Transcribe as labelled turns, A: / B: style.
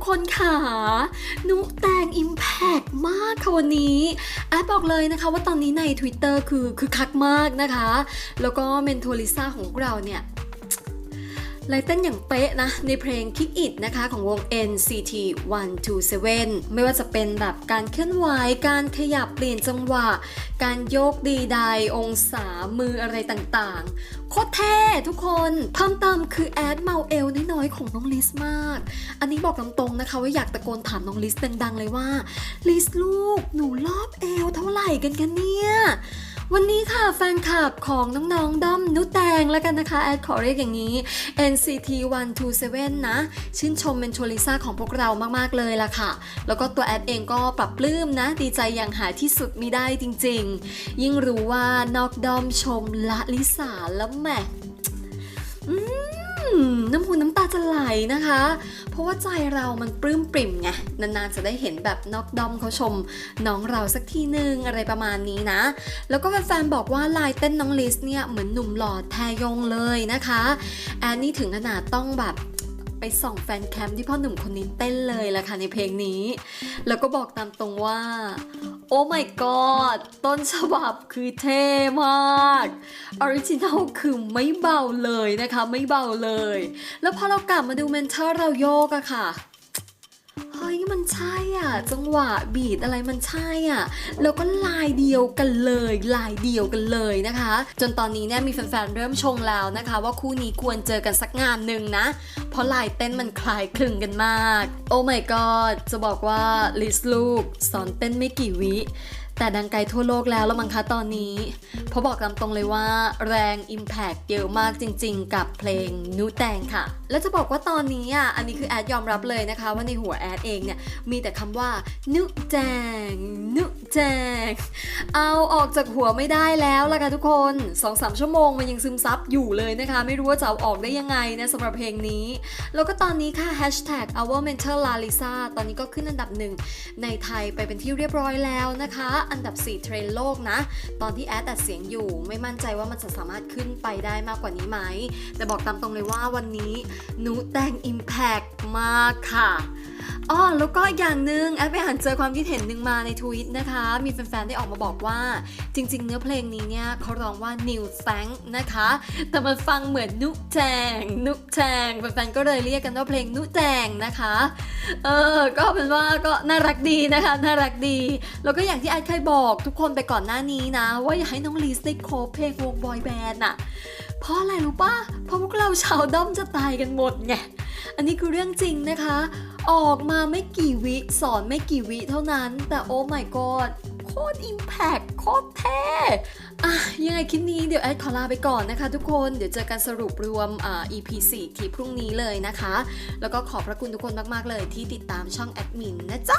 A: กคนค่ะนุแต่งอิมแพกมากค่ะวันนี้แอดบอกเลยนะคะว่าตอนนี้ใน Twitter คือคือคักมากนะคะ แล้วก็เมนทัวลิซ่าของเราเนี่ย ลายเต้นอย่างเป๊ะนะ ในเพลง Kick It นะคะของวง NCT 127 ไม่ว่าจะเป็นแบบการเคลื่อนไหว การขยับเปลี่ยนจังหวะ การโยกดีใดองศามืออะไรต่างๆ โคตรเท่ทุกคนเพิ่มเติมคือแอดเมาเอลน้อยๆของน้องลิสมาก อันนี้บอกตรงๆนะคะว่าอยากตะโกนถามน้องลิสดังๆเลยว่าลิสลูกหนูรอบเอวเท่าไหร่กันกันเนี่ย วันนี้ค่ะแฟนคลับของน้องๆด้อมนุแตงแล้วกันนะคะ แอดขอเรียกอย่างนี้ NCT 127 นะ ชื่นชมเมนโชลิซ่าของพวกเรามากๆเลยล่ะค่ะ แล้วก็ตัวแอดเองก็ปรับปลื้มนะ ดีใจอย่างหาที่สุดมิได้จริงๆ ยิ่งรู้ว่านอกด้อมชมละลิสาแล้วแหมอืม น้ำหูน้ำตาจะไหลนะคะ เพราะว่าใจเรามันปลื้มปริ่มไง นานๆจะได้เห็นแบบนอกดอมเขาชม น้องเราสักทีนึงอะไรประมาณนี้นะ แล้วก็แฟนๆบอกว่าลายเต้นน้องลิสเนี่ยเหมือนหนุ่มหล่อแทยงเลยนะคะ แอนนี่ถึงขนาดต้องแบบ ไปส่องแฟนแคมป์ที่พ่อหนุ่มคนนี้เต้นเลยละค่ะในเพลงนี้ แล้วก็บอกตามตรงว่า โอ้ my god ต้นฉบับคือเท่มากออริจินัลคือไม่เบาเลยนะคะ ไม่เบาเลย แล้วพอเรากลับมาดูเมนเทอร์เราโยกอะค่ะ ฮ้ยมันใช่อะ จังหวะบีดอะไรมันใช่อะ แล้วก็ลายเดียวกันเลย ลายเดียวกันเลยนะคะ จนตอนนี้เนี่ยมีแฟนๆเริ่มชงแล้วนะคะ ว่าคู่นี้ควรเจอกันสักงานหนึ่งนะ เพราะลายเต้นมันคล้ายคลึงกันมาก โอ้ my god จะบอกว่าลิสลูกสอนเต้นไม่กี่วิ แต่ดังไกลทั่วโลกแล้วแล้วมั้งคะตอนนี้เพราะบอกตามตรงเลยว่าแรง Impact เยอะมากจริงๆ กับเพลงนูแตงค่ะ แล้วจะบอกว่าตอนนี้อะอันนี้คือแอดยอมรับเลยนะคะ ว่าในหัวแอดเองเนี่ยมีแต่คำว่านุแจงนุ แจงเอาออกจากหัวไม่ได้แล้วล่ะค่ะทุกคน2-3ชั่วโมงมันยังซึมซับอยู่เลยนะคะ ไม่รู้ว่าจะเอาออกได้ยังไงนะสำหรับเพลงนี้ แล้วก็ตอนนี้ค่ะ hashtag our mental lalisa ตอนนี้ก็ขึ้นอันดับหนึ่งในไทยไปเป็นที่เรียบร้อยแล้วนะคะ อันดับ 4 เทรนโลกนะ ตอนที่แอดตัดเสียงอยู่ ไม่มั่นใจว่ามันจะสามารถขึ้นไปได้มากกว่านี้ไหม แต่บอกตามตรงเลยว่าวันนี้หนูแต่ง Impact มากค่ะ อ๋อแล้วก็อีกอย่างหนึ่งแอดไปอ่านเจอความคิดเห็นหนึ่งมาในทวิตนะคะ มีแฟนๆ ได้ออกมาบอกว่าจริง ๆ เนื้อเพลงนี้เนี่ยเขาร้องว่า New Thank นะคะ แต่มันฟังเหมือนนุแจง นุแจงแฟนๆ ก็เลยเรียกกันว่าเพลงนุแจงนะคะ เออ ก็เป็นว่าก็น่ารักดีนะคะ น่ารักดี แล้วก็อย่างที่ไอซ์เคยบอกทุกคนไปก่อนหน้านี้นะ ว่าอยากให้น้องลีสได้โคเพลงวงบอยแบนด์น่ะเพราะอะไรรู้ป่ะเพราะพวกเราชาวด้อมจะตายกันหมดไงอันนี้คือเรื่องจริงนะคะ ออกมาไม่กี่วิสอนไม่กี่วิเท่านั้น แต่โอ้ my god โคตรอิมแพคโคตรเท่อะยังไงคลิปนี้เดี๋ยวแอดขอลาไปก่อนนะคะทุกคนเดี๋ยวเจอกันสรุปรวมอ่า EP 4ที่พรุ่งนี้เลยนะคะ แล้วก็ขอบพระคุณทุกคนมาก ๆ เลยที่ติดตามช่องแอดมินนะจ๊ะ